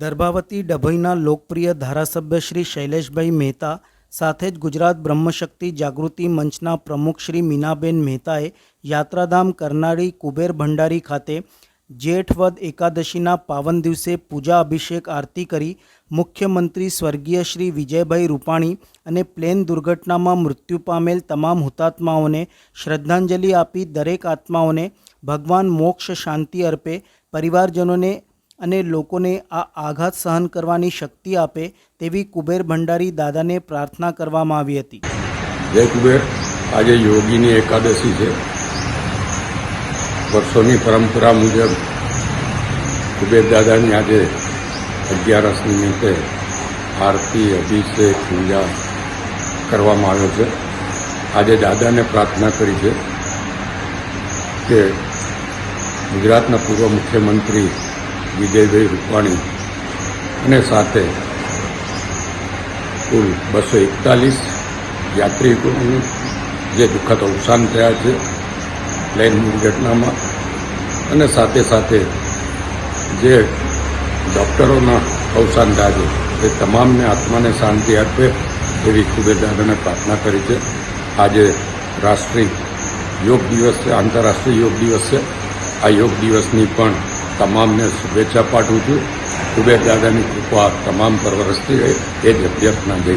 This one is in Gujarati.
દર્ભાવતી ડભોઈના લોકપ્રિય ધારાસભ્ય શ્રી શૈલેષભાઈ મહેતા સાથે જ ગુજરાત બ્રહ્મશક્તિ જાગૃતિ મંચના પ્રમુખ શ્રી મીનાબેન મહેતાએ યાત્રાધામ કરનારી કુબેર ભંડારી ખાતે જેઠવદ એકાદશીના પાવન દિવસે પૂજા અભિષેક આરતી કરી મુખ્યમંત્રી સ્વર્ગીય શ્રી વિજયભાઈ રૂપાણી અને પ્લેન દુર્ઘટનામાં મૃત્યુ પામેલ તમામ હુતાત્માઓને શ્રદ્ધાંજલિ આપી દરેક આત્માઓને ભગવાન મોક્ષ શાંતિ અર્પે પરિવારજનોને અને લોકોને આ આઘાત સહન કરવાની શક્તિ આપે તેવી કુબેર ભંડારી દાદાને પ્રાર્થના કરવામાં આવી હતી. જય કુબેર. આજે યોગીની એકાદશી છે. વર્ષોની પરંપરા મુજબ કુબેર દાદાની આજે અગિયારસ નિમિત્તે આરતી, અભિષેક, પૂજા કરવામાં આવ્યો છે. આજે દાદાને પ્રાર્થના કરી છે કે ગુજરાતના પૂર્વ મુખ્યમંત્રી વિજયભાઈ રૂપાણી અને સાથે કુલ બસો એકતાલીસ યાત્રિકોનું જે દુઃખદ અવસાન થયા છે પ્લેન દુર્ઘટનામાં. અને સાથે સાથે જે ડૉક્ટરોના અવસાન થયા છે, એ તમામને આત્માને શાંતિ આપે એવી કુબેર દાદાને પ્રાર્થના કરી છે. આજે રાષ્ટ્રીય યોગ દિવસ છે, આંતરરાષ્ટ્રીય યોગ દિવસ છે. આ યોગ દિવસની પણ તમામને શુભેચ્છા પાઠવું છું. કુબેર દાદાની કૃપા તમામ પર વરસતી રહે. એ જ અભ્યર્થના જઈ